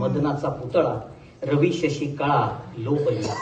मदनाचा पुतळा रवी शशी कळा लोपलिला